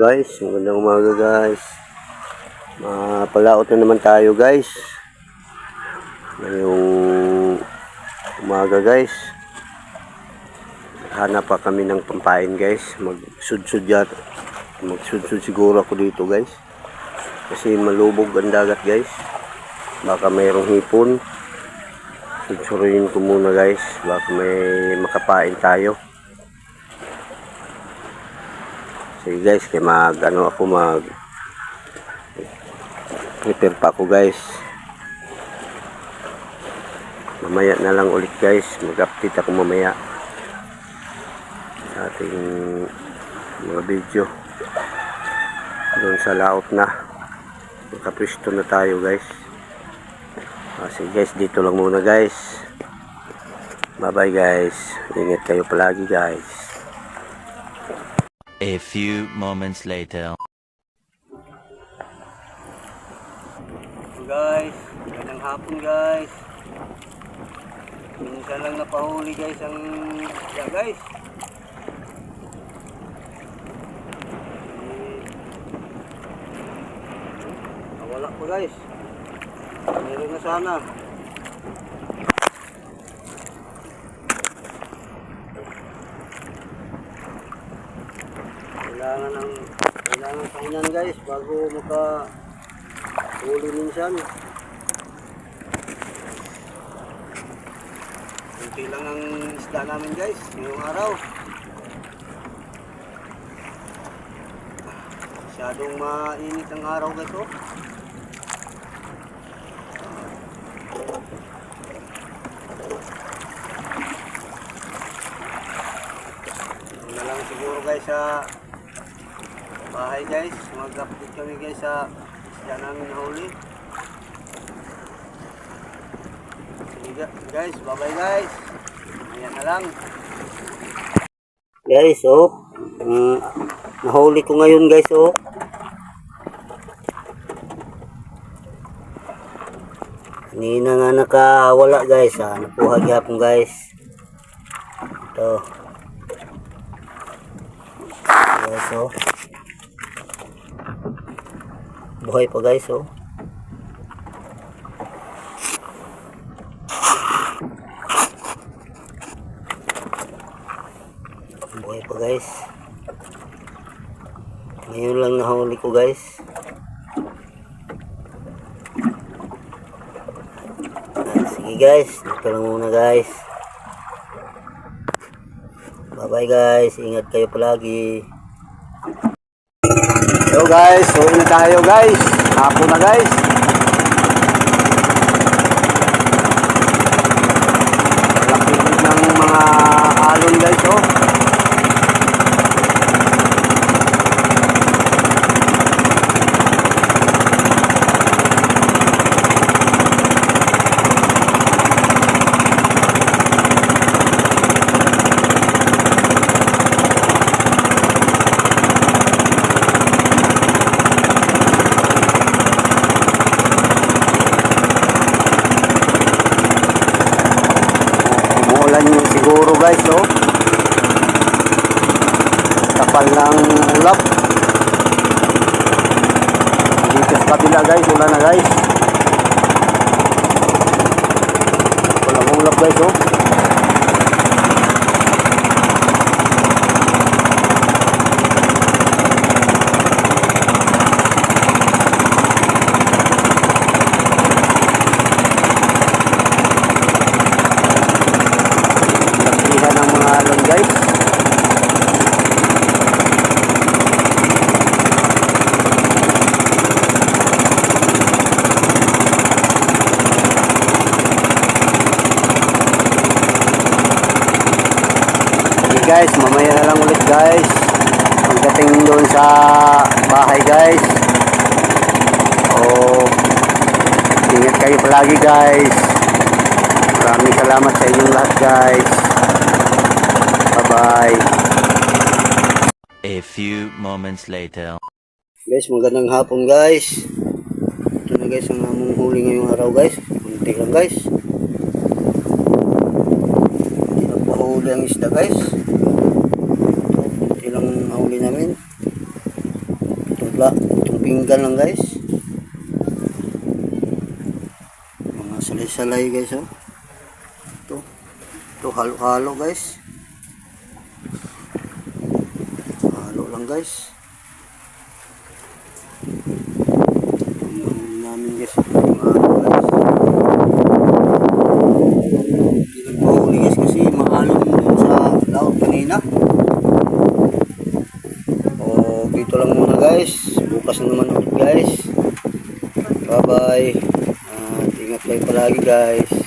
guys, magandang umaga guys. Mapalaot na naman tayo guys. Ngayong umaga guys. Hanap pa kami ng pampain guys. Magsudsud yata. Magsudsud siguro ako dito guys. Kasi malubog ang dagat guys. Baka mayroong hipon. Sudsuruin ko muna guys. Baka may makapain tayo. Sige guys, kaya mag ano ako mag prepare pa ako guys. Mamaya na lang ulit guys, mag-update ako mamaya sa ating mga video. Doon sa laot na. Nakapwisto na tayo guys. Ah, sige guys, dito lang muna guys. Bye bye guys. Ingat kayo palagi guys. A few moments later. guys. Magandang hapon guys. Minsan lang napahuli guys ang isda guys. Eh, Nawala po guys. Meron na sana. Kailangan ng kailangan kainan guys bago maka huli minsan. Kunti lang ang isda namin guys, ngayong araw. Masyadong mainit ang araw oh. Yun na lang siguro guys sa bahay guys. Mag-update kami guys sa isda namin ga- guys, bye bye guys. Ayan na lang. Guys, oh. Mm, nahuli ko ngayon guys, oh. Kanina nga nakawala guys, ah. Nakuha gyapon guys. Ito. Guys, oh. Buhay pa guys, oh. Buhay pa guys. Ngayon lang nahuli ko guys. Ah, sige guys, dito lang muna guys. Bye bye guys, ingat kayo palagi. Guys, uwi na tayo guys. Hapon na guys. Laki ng mga alon guys oh. Siguro guys, oh. Kapal ng ulap. Dito sa kabila guys, ulan na guys. Walang ulap guys, oh. Lakihan ng mga alon guys. Okay guys, mamaya na lang ulit guys. Pagdating doon sa bahay guys. Oh, ingat kayo palagi guys. Maraming salamat sa inyong lahat guys. Bye-bye. A few moments later. Guys, magandang hapon guys. Ito na guys ang among huli ngayong araw guys. Kunti lang guys. Huli ang isda guys. Ito, kunti lang huli namin. Itong pinggan lang guys. Mga salay-salay guys oh. Ito. Ito halo-halo guys. Halo lang guys. Ang namin guys mga halo guys hindi nagpahuli guys kasi maalon dun sa laot kanina o dito lang muna guys bukas na naman ulit guys bye bye at ingat kayo palagi guys